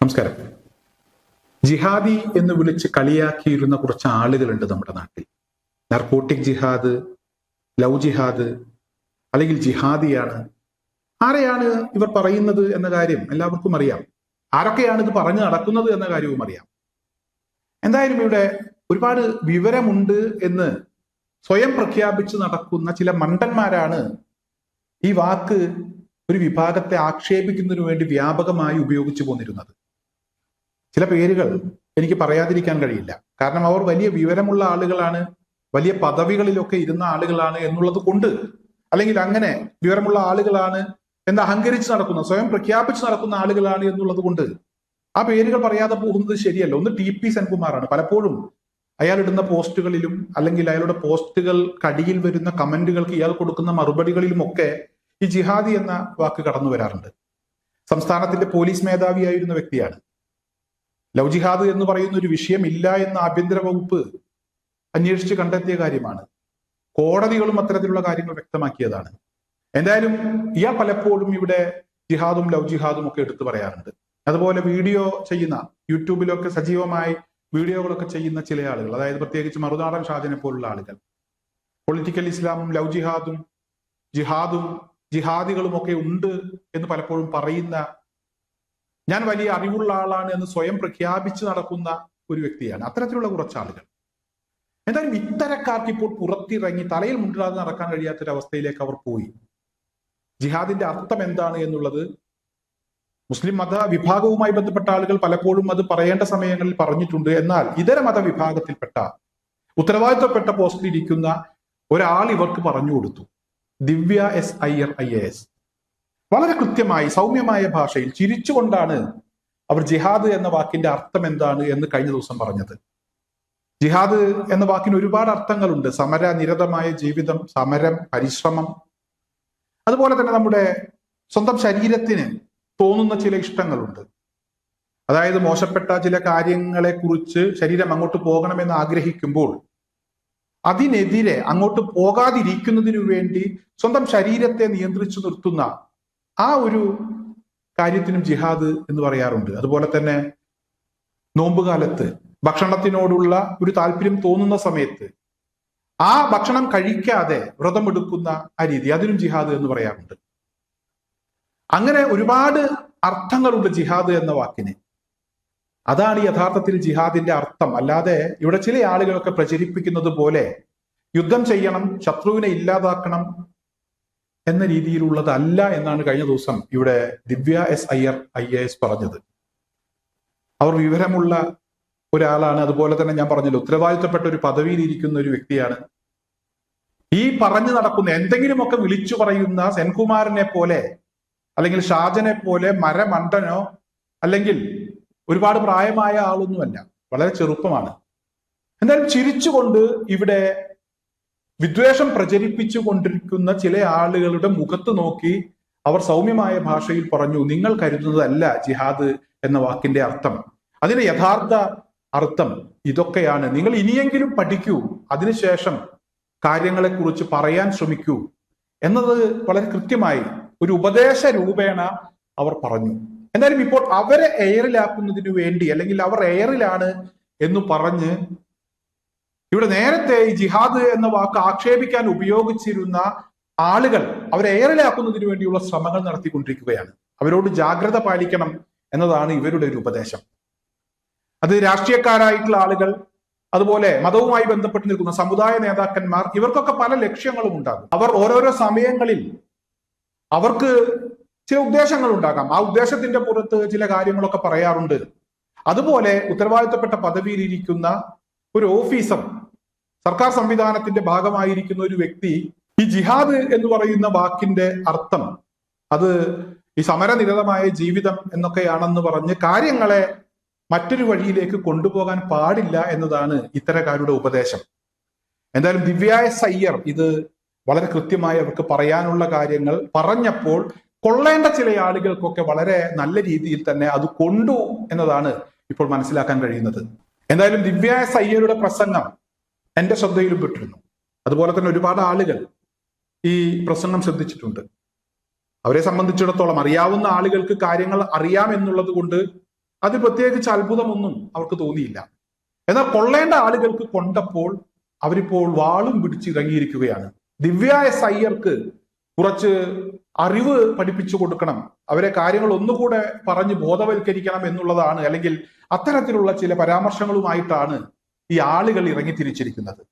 നമസ്കാരം. ജിഹാദി എന്ന് വിളിച്ച് കളിയാക്കിയിരുന്ന കുറച്ച് ആളുകളുണ്ട് നമ്മുടെ നാട്ടിൽ. നർക്കോട്ടിക് ജിഹാദ് ലവ് ജിഹാദ് അല്ലെങ്കിൽ ജിഹാദിയാണ്. ആരെയാണ് ഇവർ പറയുന്നത് എന്ന കാര്യം എല്ലാവർക്കും അറിയാം. ആരൊക്കെയാണ് ഇത് പറഞ്ഞു നടക്കുന്നത് എന്ന കാര്യവും അറിയാം. എന്തായാലും ഇവിടെ ഒരുപാട് വിവരമുണ്ട് എന്ന് സ്വയം പ്രഖ്യാപിച്ച് നടക്കുന്ന ചില മണ്ടന്മാരാണ് ഈ വാക്ക് ഒരു വിഭാഗത്തെ ആക്ഷേപിക്കുന്നതിനു വേണ്ടി വ്യാപകമായി ഉപയോഗിച്ചു പോന്നിരുന്നത്. ചില പേരുകൾ എനിക്ക് പറയാതിരിക്കാൻ കഴിയില്ല. കാരണം അവർ വലിയ വിവരമുള്ള ആളുകളാണ് വലിയ പദവികളിലൊക്കെ ഇരുന്ന ആളുകളാണ് എന്നുള്ളത് കൊണ്ട് അല്ലെങ്കിൽ അങ്ങനെ വിവരമുള്ള ആളുകളാണ് എന്ന് അഹങ്കരിച്ച് നടക്കുന്ന സ്വയം പ്രഖ്യാപിച്ച് നടക്കുന്ന ആളുകളാണ് എന്നുള്ളത് കൊണ്ട് ആ പേരുകൾ പറയാതെ പോകുന്നത് ശരിയല്ല. ഒന്ന് ടി പി സെൻകുമാറാണ്. പലപ്പോഴും അയാൾ ഇടുന്ന പോസ്റ്റുകളിലും അല്ലെങ്കിൽ അയാളുടെ പോസ്റ്റുകൾ കടിയിൽ വരുന്ന കമന്റുകൾക്ക് ഇയാൾ കൊടുക്കുന്ന മറുപടികളിലും ഒക്കെ ഈ ജിഹാദി എന്ന വാക്ക് കടന്നു വരാറുണ്ട്. സംസ്ഥാനത്തിന്റെ പോലീസ് മേധാവിയായിരുന്ന വ്യക്തിയാണ്. ലവ് ജിഹാദ് എന്ന് പറയുന്ന ഒരു വിഷയം ഇല്ല എന്ന് ആഭ്യന്തര വകുപ്പ് അന്വേഷിച്ച് കണ്ടെത്തിയ കാര്യമാണ്. കോടതികളും അത്തരത്തിലുള്ള കാര്യങ്ങൾ വ്യക്തമാക്കിയതാണ്. എന്തായാലും ഇയാൾ പലപ്പോഴും ഇവിടെ ജിഹാദും ലവ് ജിഹാദും ഒക്കെ എടുത്തു പറയാറുണ്ട്. അതുപോലെ വീഡിയോ ചെയ്യുന്ന യൂട്യൂബിലൊക്കെ സജീവമായി വീഡിയോകളൊക്കെ ചെയ്യുന്ന ചില ആളുകൾ അതായത് പ്രത്യേകിച്ച് മറുനാടൻ ഷാദിനെ പോലുള്ള ആളുകൾ. പൊളിറ്റിക്കൽ ഇസ്ലാമും ലവ് ജിഹാദും ജിഹാദും ജിഹാദികളും ഒക്കെ ഉണ്ട് എന്ന് പലപ്പോഴും പറയുന്ന ഞാൻ വലിയ അറിവുള്ള ആളാണ് എന്ന് സ്വയം പ്രഖ്യാപിച്ച് നടക്കുന്ന ഒരു വ്യക്തിയാണ്. അത്തരത്തിലുള്ള കുറച്ച് ആളുകൾ. എന്തായാലും ഇത്തരക്കാർക്ക് ഇപ്പോൾ പുറത്തിറങ്ങി തലയിൽ മുണ്ടിടാതെ നടക്കാൻ കഴിയാത്തൊരവസ്ഥയിലേക്ക് അവർ പോയി. ജിഹാദിന്റെ അർത്ഥം എന്താണ് എന്നുള്ളത് മുസ്ലിം മത വിഭാഗവുമായി ബന്ധപ്പെട്ട ആളുകൾ പലപ്പോഴും അത് പറയേണ്ട സമയങ്ങളിൽ പറഞ്ഞിട്ടുണ്ട്. എന്നാൽ ഇതര മതവിഭാഗത്തിൽപ്പെട്ട ഉത്തരവാദിത്വപ്പെട്ട പോസ്റ്റിൽ ഇരിക്കുന്ന ഒരാൾ ഇവർക്ക് പറഞ്ഞു കൊടുത്തു. Divya S Iyer I A S. വളരെ കൃത്യമായി സൗമ്യമായ ഭാഷയിൽ ചിരിച്ചുകൊണ്ടാണ് അവർ ജിഹാദ് എന്ന വാക്കിന്റെ അർത്ഥം എന്താണ് എന്ന് കഴിഞ്ഞ ദിവസം പറഞ്ഞത്. ജിഹാദ് എന്ന വാക്കിന് ഒരുപാട് അർത്ഥങ്ങളുണ്ട്. സമര നിരതമായ ജീവിതം സമരം പരിശ്രമം. അതുപോലെ തന്നെ നമ്മുടെ സ്വന്തം ശരീരത്തിന് തോന്നുന്ന ചില ഇഷ്ടങ്ങളുണ്ട്. അതായത് മോശപ്പെട്ട ചില കാര്യങ്ങളെ കുറിച്ച് ശരീരം അങ്ങോട്ട് പോകണമെന്ന് ആഗ്രഹിക്കുമ്പോൾ അതിനെതിരെ അങ്ങോട്ട് പോകാതിരിക്കുന്നതിനു വേണ്ടി സ്വന്തം ശരീരത്തെ നിയന്ത്രിച്ചു നിർത്തുന്ന ആ ഒരു കാര്യത്തിനും ജിഹാദ് എന്ന് പറയാറുണ്ട്. അതുപോലെ തന്നെ നോമ്പുകാലത്ത് ഭക്ഷണത്തിനോടുള്ള ഒരു താല്പര്യം തോന്നുന്ന സമയത്ത് ആ ഭക്ഷണം കഴിക്കാതെ വ്രതമെടുക്കുന്ന ആ രീതി അതിനും ജിഹാദ് എന്ന് പറയാറുണ്ട്. അങ്ങനെ ഒരുപാട് അർത്ഥങ്ങളുണ്ട് ജിഹാദ് എന്ന വാക്കിന്. അതാണ് യഥാർത്ഥത്തിൽ ജിഹാദിന്റെ അർത്ഥം. അല്ലാതെ ഇവിടെ ചില ആളുകളൊക്കെ പ്രചരിപ്പിക്കുന്നത് പോലെ യുദ്ധം ചെയ്യണം ശത്രുവിനെ ഇല്ലാതാക്കണം എന്ന രീതിയിലുള്ളതല്ല എന്നാണ് കഴിഞ്ഞ ദിവസം ഇവിടെ Divya S Iyer I A S പറഞ്ഞത്. അവർ വിവരമുള്ള ഒരാളാണ്. അതുപോലെ തന്നെ ഞാൻ പറഞ്ഞല്ലോ ഉത്തരവാദിത്തപ്പെട്ട ഒരു പദവിയിൽ ഇരിക്കുന്ന ഒരു വ്യക്തിയാണ്. ഈ പറഞ്ഞു നടക്കുന്ന എന്തെങ്കിലുമൊക്കെ വിളിച്ചു പറയുന്ന സെൻകുമാറിനെ പോലെ അല്ലെങ്കിൽ ഷാജനെ പോലെ മരമണ്ടനോ അല്ലെങ്കിൽ ഒരുപാട് പ്രായമായ ആളൊന്നുമല്ല. വളരെ ചെറുപ്പമാണ്. എന്തായാലും ചിരിച്ചുകൊണ്ട് ഇവിടെ വിദ്വേഷം പ്രചരിപ്പിച്ചു കൊണ്ടിരിക്കുന്ന ചില ആളുകളുടെ മുഖത്ത് നോക്കി അവർ സൗമ്യമായ ഭാഷയിൽ പറഞ്ഞു നിങ്ങൾ കരുതുന്നതല്ല ജിഹാദ് എന്ന വാക്കിന്റെ അർത്ഥം. അതിന്റെ യഥാർത്ഥ അർത്ഥം ഇതൊക്കെയാണ്. നിങ്ങൾ ഇനിയെങ്കിലും പഠിക്കൂ അതിനുശേഷം കാര്യങ്ങളെക്കുറിച്ച് പറയാൻ ശ്രമിക്കൂ എന്നത് വളരെ കൃത്യമായി ഒരു ഉപദേശ രൂപേണ അവർ പറഞ്ഞു. എന്തായാലും ഇപ്പോൾ അവരെ എയറിലാക്കുന്നതിന് വേണ്ടി അല്ലെങ്കിൽ അവർ എയറിലാണ് എന്ന് പറഞ്ഞ് ഇവിടെ നേരത്തെ ഈ ജിഹാദ് എന്ന വാക്ക് ആക്ഷേപിക്കാൻ ഉപയോഗിച്ചിരുന്ന ആളുകൾ അവരെ ഏറലാക്കുന്നതിന് വേണ്ടിയുള്ള ശ്രമങ്ങൾ നടത്തിക്കൊണ്ടിരിക്കുകയാണ്. അവരോട് ജാഗ്രത പാലിക്കണം എന്നതാണ് ഇവരുടെ ഒരു ഉപദേശം. അത് രാഷ്ട്രീയക്കാരായിട്ടുള്ള ആളുകൾ അതുപോലെ മതവുമായി ബന്ധപ്പെട്ട് നിൽക്കുന്ന സമുദായ നേതാക്കന്മാർ ഇവർക്കൊക്കെ പല ലക്ഷ്യങ്ങളും ഉണ്ടാകും. അവർ ഓരോരോ സമയങ്ങളിൽ അവർക്ക് ചില ഉദ്ദേശങ്ങൾ ഉണ്ടാകാം. ആ ഉദ്ദേശത്തിന്റെ പുറത്ത് ചില കാര്യങ്ങളൊക്കെ പറയാറുണ്ട്. അതുപോലെ ഉത്തരവാദിത്തപ്പെട്ട പദവിയിലിരിക്കുന്ന ഒരു ഓഫീസർ സർക്കാർ സംവിധാനത്തിന്റെ ഭാഗമായിരിക്കുന്ന ഒരു വ്യക്തി ഈ ജിഹാദ് എന്ന് പറയുന്ന വാക്കിന്റെ അർത്ഥം അത് ഈ സമരനിരതമായ ജീവിതം എന്നൊക്കെയാണെന്ന് പറഞ്ഞ് കാര്യങ്ങളെ മറ്റൊരു വഴിയിലേക്ക് കൊണ്ടുപോകാൻ പാടില്ല എന്നതാണ് ഇത്തരക്കാരുടെ ഉപദേശം. എന്തായാലും ദിവ്യായ സയ്യർ ഇത് വളരെ കൃത്യമായി അവർക്ക് പറയാനുള്ള കാര്യങ്ങൾ പറഞ്ഞപ്പോൾ കൊള്ളേണ്ട ചില ആളുകൾക്കൊക്കെ വളരെ നല്ല രീതിയിൽ തന്നെ അത് കൊണ്ടു എന്നതാണ് ഇപ്പോൾ മനസ്സിലാക്കാൻ കഴിയുന്നത്. എന്തായാലും ദിവ്യായ സയ്യരുടെ പ്രസംഗം എന്റെ ശ്രദ്ധയിലും പെട്ടിരുന്നു. അതുപോലെ തന്നെ ഒരുപാട് ആളുകൾ ഈ പ്രസംഗം ശ്രദ്ധിച്ചിട്ടുണ്ട്. അവരെ സംബന്ധിച്ചിടത്തോളം അറിയാവുന്ന ആളുകൾക്ക് കാര്യങ്ങൾ അറിയാം എന്നുള്ളത് കൊണ്ട് അത് പ്രത്യേകിച്ച് അത്ഭുതമൊന്നും അവർക്ക് തോന്നിയില്ല. എന്നാൽ കൊള്ളേണ്ട ആളുകൾക്ക് കൊണ്ടപ്പോൾ അവരിപ്പോൾ വാളും പിടിച്ച് ഇറങ്ങിയിരിക്കുകയാണ്. സയ്യർക്ക് കുറച്ച് അറിവ് പഠിപ്പിച്ചു കൊടുക്കണം. അവരെ കാര്യങ്ങൾ ഒന്നുകൂടെ പറഞ്ഞ് ബോധവൽക്കരിക്കണം എന്നുള്ളതാണ് അല്ലെങ്കിൽ അത്തരത്തിലുള്ള ചില പരാമർശങ്ങളുമായിട്ടാണ് ഈ ആളുകൾ ഇറങ്ങി തിരിച്ചിരിക്കുന്നത്